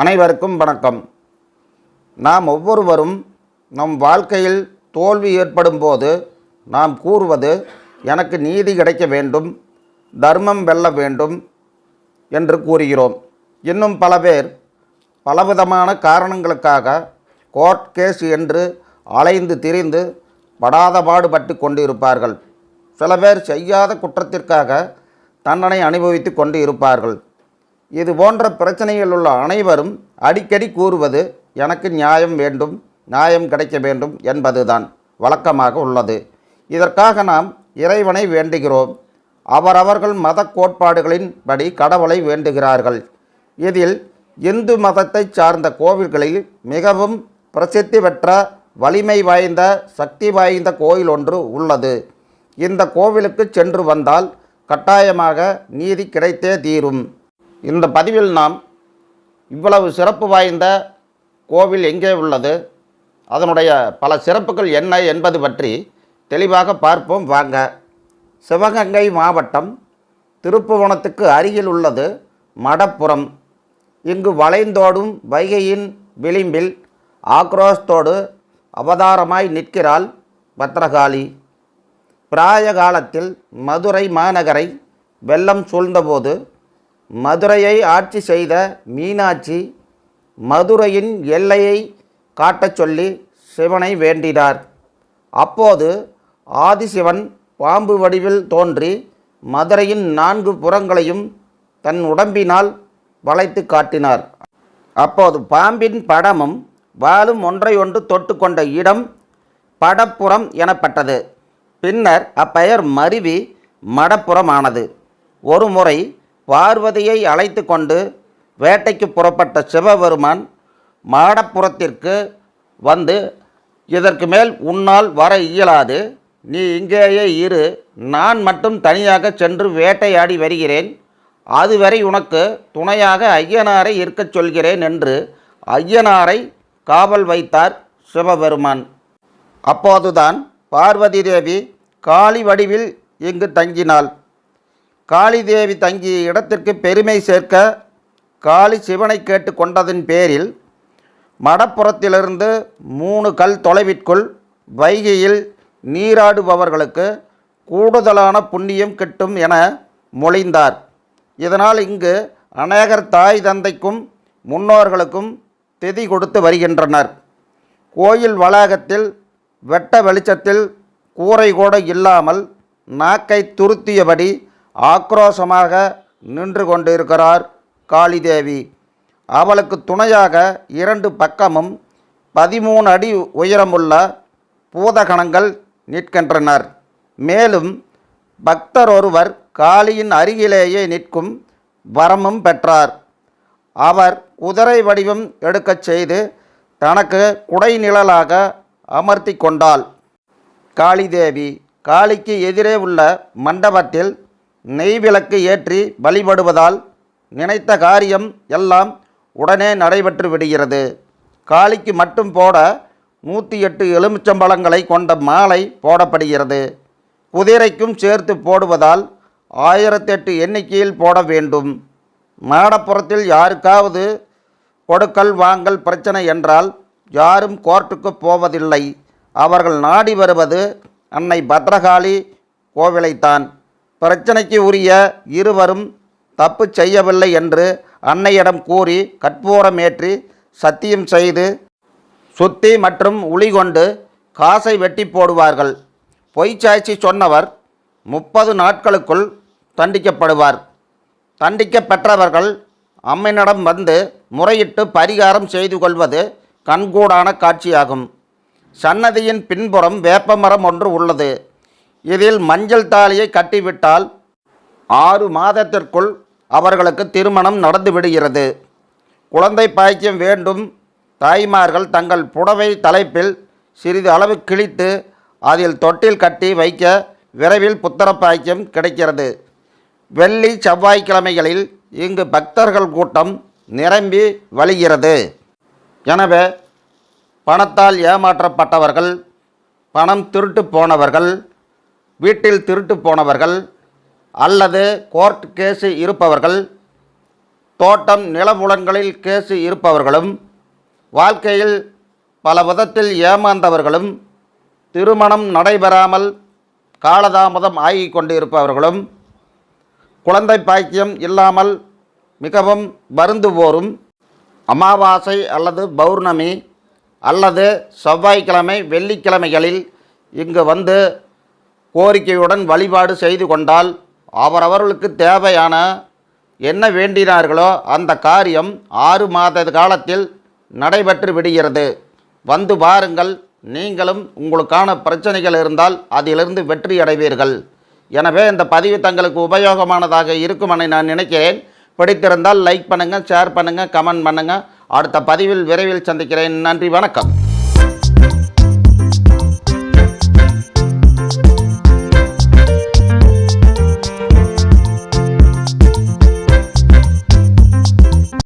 அனைவருக்கும் வணக்கம். நாம் ஒவ்வொருவரும் நம் வாழ்க்கையில் தோல்வி ஏற்படும் போது நாம் கூறுவது எனக்கு நீதி கிடைக்க வேண்டும் தர்மம் வெல்ல வேண்டும் என்று கூறுகிறோம். இன்னும் பல பேர் பலவிதமான காரணங்களுக்காக கோர்ட் கேஸ் என்று அலைந்து திரிந்து படாத பாடுபட்டு கொண்டிருப்பார்கள். சில பேர் செய்யாத குற்றத்திற்காக தண்டனை அனுபவித்து கொண்டு இருப்பார்கள். இது போன்ற பிரச்சனையில் உள்ள அனைவரும் அடிக்கடி கூறுவது எனக்கு நியாயம் வேண்டும் நியாயம் கிடைக்க வேண்டும் என்பதுதான் வழக்கமாக உள்ளது. இதற்காக நாம் இறைவனை வேண்டுகிறோம். அவரவர்கள் மத கோட்பாடுகளின்படி கடவுளை வேண்டுகிறார்கள். இதில் இந்து மதத்தை சார்ந்த கோவில்களில் மிகவும் பிரசித்தி பெற்ற வலிமை வாய்ந்த சக்தி வாய்ந்த கோயில் ஒன்று உள்ளது. இந்த கோவிலுக்கு சென்று வந்தால் கட்டாயமாக நீதி கிடைத்தே தீரும். இந்த பதிவில் நாம் இவ்வளவு சிறப்பு வாய்ந்த கோவில் எங்கே உள்ளது அதனுடைய பல சிறப்புகள் என்ன என்பது பற்றி தெளிவாக பார்ப்போம். வாங்க. சிவகங்கை மாவட்டம் திருப்புவனத்துக்கு அருகில் உள்ளது மடப்புறம். இங்கு வளைந்தோடும் வைகையின் விளிம்பில் ஆக்ரோஷத்தோடு அவதாரமாய் நிற்கிறாள் பத்ரகாளி. பிராய காலத்தில் மதுரை மாநகரை வெள்ளம் சூழ்ந்தபோது மதுரையை ஆட்சி செய்த மீனாட்சி மதுரையின் எல்லையை காட்டச் சொல்லி சிவனை வேண்டினார். அப்போது ஆதிசிவன் பாம்பு வடிவில் தோன்றி மதுரையின் நான்கு புறங்களையும் தன் உடம்பினால் வளைத்து காட்டினார். அப்போது பாம்பின் படமும் வாலும் ஒன்றை ஒன்று தொட்டுக்கொண்ட இடம் படப்புறம் எனப்பட்டது. பின்னர் அப்பெயர் மருவி மடப்புறமானது. ஒருமுறை ஒரு முறை பார்வதியை அழைத்து கொண்டு வேட்டைக்கு புறப்பட்ட சிவபெருமான் மாடப்புறத்திற்கு வந்து இதற்கு மேல் உன்னால் வர இயலாது. நீ இங்கேயே இரு. நான் மட்டும் தனியாக சென்று வேட்டையாடி வருகிறேன். அதுவரை உனக்கு துணையாக ஐயனாரை இருக்கச் சொல்கிறேன் என்று ஐயனாரை காவல் வைத்தார் சிவபெருமான். அப்போதுதான் பார்வதி தேவி காளி வடிவில் இங்கு தங்கினாள். காளி தேவி தங்கிய இடத்திற்கு பெருமை சேர்க்க காளி சிவனை கேட்டு கொண்டதின் பேரில் மடப்புறத்திலிருந்து மூணு கல் தொலைவிற்குள் வைகையில் நீராடுபவர்களுக்கு கூடுதலான புண்ணியம் கிட்டும் என மொழிந்தார். இதனால் இங்கு அநேகர் தாய் தந்தைக்கும் முன்னோர்களுக்கும் திதி கொடுத்து வருகின்றனர். கோயில் வளாகத்தில் வெட்ட வெளிச்சத்தில் கூரை கூட இல்லாமல் நாக்கை துருத்தியபடி ஆக்ரோஷமாக நின்று கொண்டிருக்கிறார் காளிதேவி. அவளுக்கு துணையாக இரண்டு பக்கமும் பதிமூணு அடி உயரமுள்ள பூதகணங்கள் நிற்கின்றனர். மேலும் பக்தர் ஒருவர் காளியின் அருகிலேயே நிற்கும் வரமும் பெற்றார். அவர் குதிரை வடிவம் எடுக்கச் செய்து தனக்கு குடை நிழலாக அமர்த்தி கொண்டாள். காளிதேவி காளிக்கு எதிரே உள்ள மண்டபத்தில் நெய் விளக்கு ஏற்றி வழிபடுவதால் நினைத்த காரியம் எல்லாம் உடனே நடைபெற்று விடுகிறது. காளிக்கு மட்டும் போட நூற்றி எட்டு எலுமிச்சம்பழங்களை கொண்ட மாலை போடப்படுகிறது. குதிரைக்கும் சேர்த்து போடுவதால் ஆயிரத்தெட்டு எண்ணிக்கையில் போட வேண்டும். மாடப்புறத்தில் யாருக்காவது கொடுக்கல் வாங்கல் பிரச்சனை என்றால் யாரும் கோர்ட்டுக்கு போவதில்லை. அவர்கள் நாடி வருவது அன்னை பத்ரகாளி கோவிலைத்தான். பிரச்சனைக்கு உரிய இருவரும் தப்பு செய்யவில்லை என்று அன்னையிடம் கூறி கற்பூரமேற்றி சத்தியம் செய்து சுத்தி மற்றும் உளி கொண்டு காசை வெட்டி போடுவார்கள். பொய்ச்சாய்ச்சி சொன்னவர் முப்பது நாட்களுக்குள் தண்டிக்கப்படுவார். தண்டிக்கப்பெற்றவர்கள் அம்மனிடம் வந்து முறையிட்டு பரிகாரம் செய்து கொள்வது கண்கூடான காட்சியாகும். சன்னதியின் பின்புறம் வேப்பமரம் ஒன்று உள்ளது. இதில் மஞ்சள் தாலியை கட்டிவிட்டால் ஆறு மாதத்திற்குள் அவர்களுக்கு திருமணம் நடந்துவிடுகிறது குழந்தை பாய்க்கியம் வேண்டும். தாய்மார்கள் தங்கள் புடவை தலைப்பில் சிறிது அளவு கிழித்து அதில் தொட்டில் கட்டி வைக்க விரைவில் புத்தர பாய்க்கியம் கிடைக்கிறது. வெள்ளி செவ்வாய்க்கிழமைகளில் இங்கு பக்தர்கள் கூட்டம் நிரம்பி வழிகிறது. எனவே பணத்தால் ஏமாற்றப்பட்டவர்கள் பணம் திருட்டு போனவர்கள் வீட்டில் திருட்டு போனவர்கள் அல்லது கோர்ட் கேஸு இருப்பவர்கள் தோட்டம் நிலபுலன்களில் கேசு இருப்பவர்களும் வாழ்க்கையில் பல விதத்தில் ஏமாந்தவர்களும் திருமணம் நடைபெறாமல் காலதாமதம் ஆகிக் கொண்டிருப்பவர்களும் குழந்தை பாக்கியம் இல்லாமல் மிகவும் வருந்துவோரும் அமாவாசை அல்லது பௌர்ணமி அல்லது செவ்வாய்க்கிழமை வெள்ளிக்கிழமைகளில் இங்கு வந்து கோரிக்கையுடன் வழிபாடு செய்து கொண்டால் அவரவர்களுக்கு தேவையான என்ன வேண்டினார்களோ அந்த காரியம் ஆறு மாத காலத்தில் நடைபெற்று விடுகிறது. வந்து பாருங்கள் நீங்களும் உங்களுக்கான பிரச்சனைகள் இருந்தால் அதிலிருந்து வெற்றி அடைவீர்கள். எனவே இந்த பதிவு தங்களுக்கு உபயோகமானதாக இருக்குமென நான் நினைக்கிறேன். பிடித்திருந்தால் லைக் பண்ணுங்கள் ஷேர் பண்ணுங்கள் கமெண்ட் பண்ணுங்கள் அடுத்த பதிவில் விரைவில் சந்திக்கிறேன். நன்றி வணக்கம்.